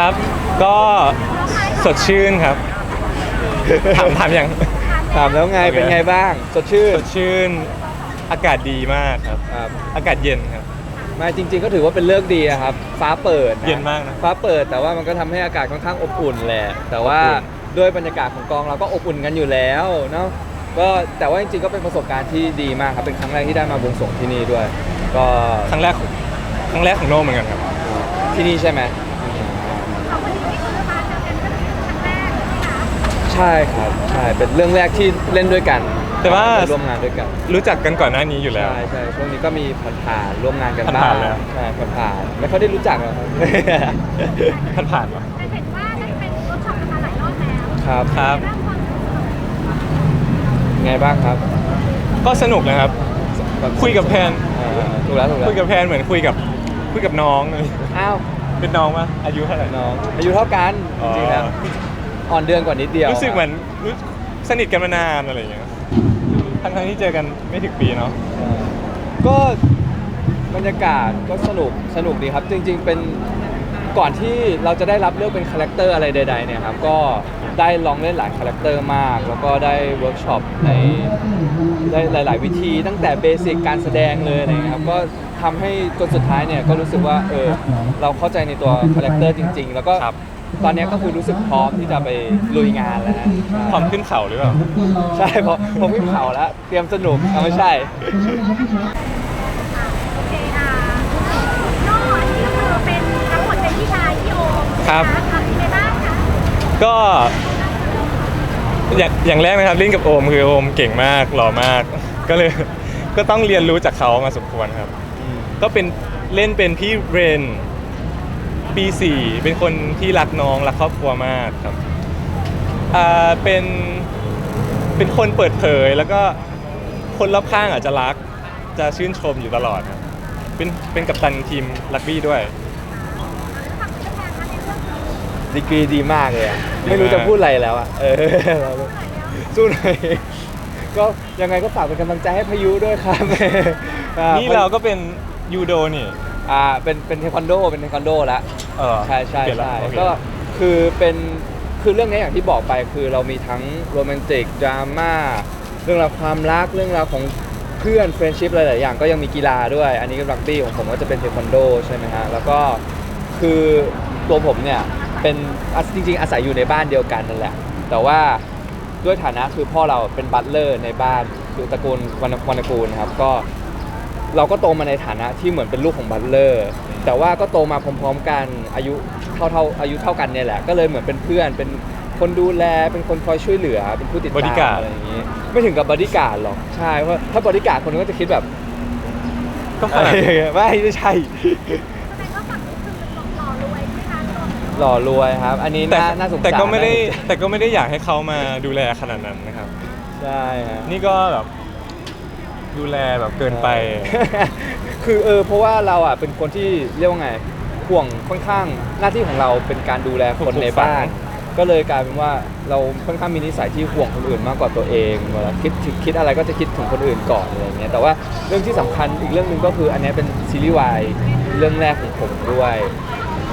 ครับ ก็สดชื่นครับ ถามถามยัง ถามแล้วไงโอเค เป็นไงบ้างสดชื่สนดชื่น อากาศดีมากครับ ครับอากาศเย็นครับ ไมาจริง ๆ ก็ถือว่าเป็นเลิกษ์ดีอะครับ ฟ้าเปิดะเย็นมากนะฟ้าเปิดแต่ว่ามันก็ทำให้อากาศค่อนข้างอบอุ่นแหละแต่ว่าอบอุ่นด้วยบรรยากาศของกองเราก็อบอุ่นกันอยู่แล้วเนาะก็แต่ว่าจริงๆก็เป็นประสบการณ์ที่ดีมากครับเป็นครั้งแรกที่ได้มาบวงสรวงที่นี่ด้วย ก็ครั้งแรกของครั้งแรกของโน่เหมือนกันครับ ที่นี่ใช่ไหม ช่ครับใช่เป็นเรื่องแรกที่เล่นด้วยกันแต่ว่า ได้ร่วมงานด้วยกันรู้จักกันก่อนหน้านี้อยู่แล้ว ใช่ใช่ช่วงนี้ก็มีผ่านๆร่วมงานกันบ้าผ่างนๆแล้ว ใช่ผ่านๆไม่ค่อยได้รู้จักหรอกครับ ผ่านผ่านๆมา แต่เห็นว่าได้เป็นเวิร์กช็อปกันมาหลายรอบแล้วครับครับ เริ่มความสนุกไงบ้างครับก็สนุกนะครับคุยกับแพน อ่าถูกแล้วถูกแล้วคุยกับแพนเหมือนคุยกับคุยกับน้อง อ้าวเป็นน้องปะอายุเท่าไหร่น้องอายุเท่ากันจริงๆแล้ว อ่อนเดือนกว่านิดเดียวรู้สึกเหมือนรู้สนิทกันมานานอะไรอย่างเงี้ยทั้งทั้งๆที่เจอกันไม่ถึงปีเนาะอ่าก็บรรยากาศก็สนุกสนุกดีครับ จริง ๆ เป็นก่อนที่เราจะได้รับเลือกเป็นคาแรคเตอร์อะไรใดๆเนี่ยครับก็ได้ลองเล่นหลายคาแรคเตอร์มาก แล้วก็ได้เวิร์กช็อปในได้หลาย ๆ วิธีตั้งแต่เบสิกการแสดงเลยอะไรอย่างเงี้ยครับก็ทำให้จนสุดท้ายเนี่ยก็รู้สึกว่าเออเราเข้าใจในตัวคาแรคเตอร์จริง ๆ แล้วก็ครับ ตอนเนี้ยก็คือรู้สึกพร้อมที่จะไปลุยงานแล้วฮะพร้อมขึ้นเขาหรือเปล่า ใช่เพราะผมวิ่งเขาแล้ว เตรียมสนุกเอาไม่ใช่ โอเคอะนอกอันนี้ก็คือเป็นทั้งหมดเป็นพี่ชายพี่โอมครับนะทำยังไงบ้างคะก็อย่างอย่างแรกนะครับเล่นกับโอมคือโอมเก่งมากหล่อมาก ก็เลย ก็ต้องเรียนรู้จากเขามาสมควรครับ ก็เป็นเล่นเป็นพี่เรน ปีสี่เป็นคนที่รักน้องรักครอบครัวมากครับอ่าเป็นเป็นคนเปิดเผยแล้วก็คนรอบข้างอาจจะรักจะชื่นชมอยู่ตลอดครับเป็นเป็นกัปตันทีมลักบี้ด้วยฝั่งเป็นแทนคะในเรื่องคือดีกรีดีมากเลยอะดีมาก ไม่รู้จะพูดอะไรแล้วอะเออเราสู้หน่อยก็ยังไงก็ฝากเป็นกำลังใจให้พายุด้วยครับ อ่นี่เราก็เป็นยูโดนี่ อ่าเป็นเป็นเทควันโดเป็นเทควันโดแล้วเออใช่ใช่เปลี่ยนละใช่โอเค ก็คือเป็นคือเรื่องนี้อย่างที่บอกไปคือเรามีทั้งโรแมนติกดราม่าเรื่องราวความรักเรื่องราวของเพื่อนเฟรนชิพหลายๆอย่างก็ยังมีกีฬาด้วย อันนี้ก็รักบี้ของผมก็จะเป็นเทควันโดใช่ไหมฮะแล้วก็คือตัวผมเนี่ยเป็นอะจริง ๆ อาศัยอยู่ในบ้านเดียวกันนั่นแหละ แต่ว่า ด้วยฐานะคือพ่อเราเป็นบัตเลอร์ในบ้านคือตระกูลวรรณวรรณกูลครับก็ เราก็โตมาในฐานะที่เหมือนเป็นลูกของบัตเลอร์แต่ว่าก็โตมาพร้อม ๆ กันอายุเท่าเท่าอายุเท่ากันเนี่ยแหละ ก็เลยเหมือนเป็นเพื่อนเป็นคนดูแลเป็นคนคอยช่วยเหลือเป็นผู้ติดตาม Bodyguard อะไรอย่างนี้ ไม่ถึงกับบอดี้การ์ดหรอกใช่เพราะถ้าบอดี้การ์ดคนนึงก็จะคิดแบบก็ขนาดไม่ไม่ใช่แสดงว่าฝั่งนี้คือหล่อรวยใช่ไหมคะตัวหล่อรวยครับ อันนี้แต่น่าน่าสงสารแต่ก็ไม่ได้น่าสงสารแต่ก็ไม่ได้อยากให้เขามาดูแลขนาดนั้นนะครับ ใช่ฮะนี่ก็แบบ ดูแลแบบเกินไป คือเออเพราะว่าเราอะเป็นคนที่เรียกว่าไงห่วงค่อนข้างหน้าที่ของเราเป็นการดูแลคนในบ้าน ก็เลยกลายเป็นว่าเราค่อนข้างมีนิสัยที่ห่วงคนอื่นมากกว่าตัวเองเวลาคิดคิดอะไรก็จะคิดถึงคนอื่นก่อนอะไรอย่างเงี้ยแต่ว่าเรื่องที่สำคัญอีกเรื่องหนึ่งก็คืออันเนี้ยเป็นซีรีส์วายเรื่องแรกของผมด้วย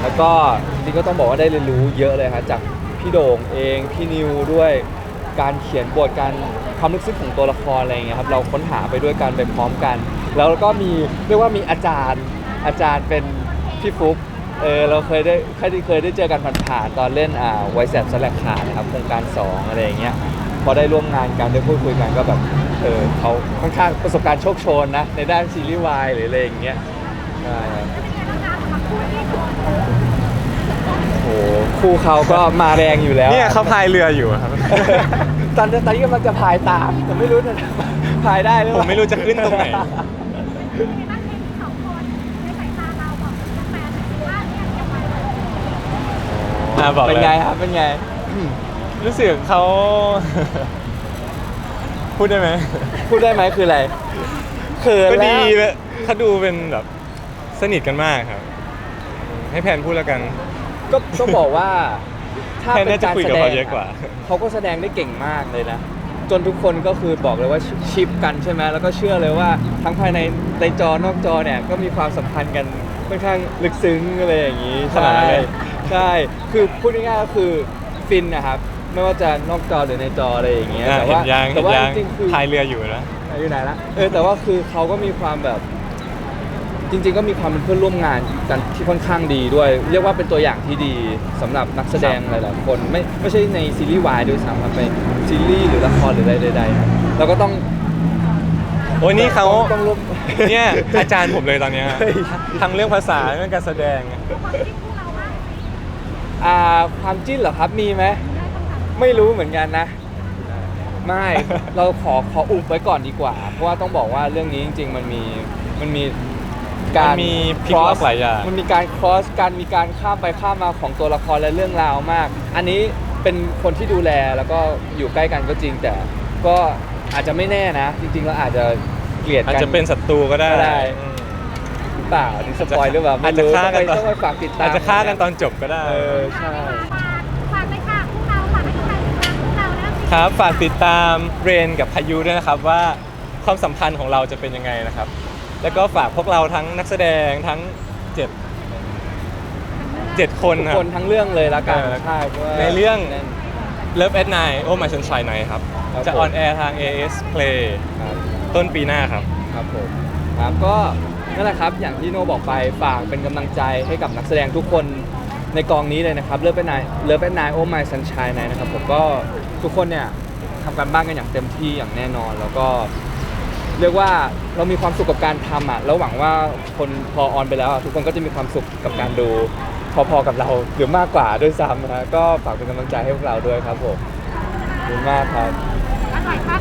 แล้วก็จริงๆก็ต้องบอกว่าได้เรียนรู้เยอะเลยครับจากพี่โด่งเองพี่นิวด้วย การเขียนบทการความลึกซึ้งของตัวละครอะไรอย่างเงี้ยครับเราค้นหาไปด้วยกันไปพร้อมกัน แล้วก็มีเรียกว่ามีอาจารย์อาจารย์เป็นพี่ฟุ๊กเออเราเคยได้เคยได้เคยได้เจอกันผ่านๆตอนเล่นอ่าไวแซบสลักขาดนะครับโครงการสองอะไรอย่างเงี้ยพอได้ร่วมงานกันได้พูดคุยกันก็แบบเออเขาค่อนข้างประสบการณ์โชคโชนนะในด้านซีรีส์วายหรืออะไรอย่างเงี้ยใช่ครับ เป็นยังไงบ้างคะสำหรับคู่ที่โดน โอ้โห คู่เขาก็มาแรงอยู่แล้วเนี่ยเขาพายเรืออยู่ครับ ตอนตอนนี้กำลังจะพายตามแต่ไม่รู้จะพายได้หรือเปผล่ามไม่รู้จะขึ้นตรงไหนเป็นยังไงบ้างเคมีสองคนในสายตาเรากับแฟนๆว่าเนี่ยยังไงอะบอกเลย เป็นไงครับเป็นไง รู้สึกเขา พูดได้ไหมพูดได้ไหมคืออะไรเขินก็แล้ดีวแบบเขาดูเป็นแบบสนิทกันมากครับ ให้แพนพูดแล้วกัน ก็ต้องบอกว่าถ้าแพนเป็นน่าจะการคุยแสกับดเขางเยอะกว่า เขาก็แสดงได้เก่งมากเลยนะ จนทุกคนก็คือบอกเลยว่าชิปกันใช่ไหมแล้วก็เชื่อเลยว่าทั้งภายในในจอนอกจอเนี่ยก็มีความสัมพันธ์กันค่อนข้างลึกซึ้งอะไรอย่างนี้ขนาดนั้นเลยใใช่คือพูดง่ายๆก็คือฟินนะครับไม่ว่าจะนอกจอหรือในจออะไรอย่างเงี้ยอะแต่เห็ว่านยางแต่เห็นว่ายางจริงๆคือ พายเรืออยู่นะ อยู่ไหนละเออแต่ว่าคือเขาก็มีความแบบ จริงๆก็มีความเป็นเพื่อนร่วมงานกันที่ค่อนข้างดีด้วย เรียกว่าเป็นตัวอย่างที่ดีสำหรับนักแสดงหลายๆคนไม่ไม่ใช่ในซีรีส์วายด้วยซ้ำครับในซีรีส์หรือละครหรืออะไรใดๆนะเราก็ต้องโอ้ยนี่เขาต้องต้องร่วม เนี่ย อาจารย์ผมเลยตอนเนี้ยเฮ้ย ทั้งเรื่องภาษาเรื่องการแสดงความที่คู่เราว่าอ่าความจิ้นเหรอครับมีไหมได้คำถามไม่รู้เหมือนกันนะ ไม่ เราขอขออุบไว้ก่อนดีกว่า เพราะว่าต้องบอกว่าเรื่องนี้จริง ๆ มันมีมันมี การมันมีพลิกล็อกหลายอย่าง มันมีการ cross การมีการข้ามไปข้ามมาของตัวละครและเรื่องราวมาก อันนี้เป็นคนที่ดูแลแล้วก็อยู่ใกล้กันก็จริงแต่ก็อาจจะไม่แน่นะ จริงๆเราอาจจะเกลียดอาจกัน จะเป็นศัตรูก็ได้ก็ได้ อืม หรือเปล่าอันนี่สปอยหรือเปล่าอาไม่จจะรู้ฆ่าต้องกัไปนตอน ต้องไปฝากติดตามอาจจะฆ่ากันตอนจบก็ได้ เออใช่ ฝากเลยค่ะคู่เราฝากให้ใครติดตามคู่เราแล้วสิครับ ฝากติดตามเรนกับพายุด้วยนะครับว่าความสัมพันธ์ของเราจะเป็นยังไงนะครับ แล้วก็ฝากพวกเราทั้งนักแสดงทั้งเจ็ดเจ็ดคนทุกครัคบนทั้งเรื่องเลยละกันเออใช่เพราะว่า ในเรื่องแน่น Love at Night โอ้ My Sunshine Night ครับ ครับจะผม ออนแอร์ทาง AS Play ครับ ต้นปีหน้าครับ ครับผมครับก็นั่นแหละครับอย่างที่โนบอกไปฝากเป็นกำลังใจให้กับนักแสดงทุกคนในกองนี้เลยนะครับเลิฟเป็นนายเลิฟเป็นนายโอ้ my sunshine นายนะครับผมก็ทุกคนเนี่ยทำการบ้านกันอย่างเต็มที่อย่างแน่นอน แล้วก็ เรียกว่าเรามีความสุขกับการทำอะแล้วหวังว่าคนพอออนไปแล้วอะทุกคนก็จะมีความสุขกับการดู พอๆกับเราหรือมากกว่าด้วยซ้ำนะฮะก็ฝากเป็นกำลังใจให้พวกเราด้วยครับผมขอบคุณมากครับกระถ่ายภาพ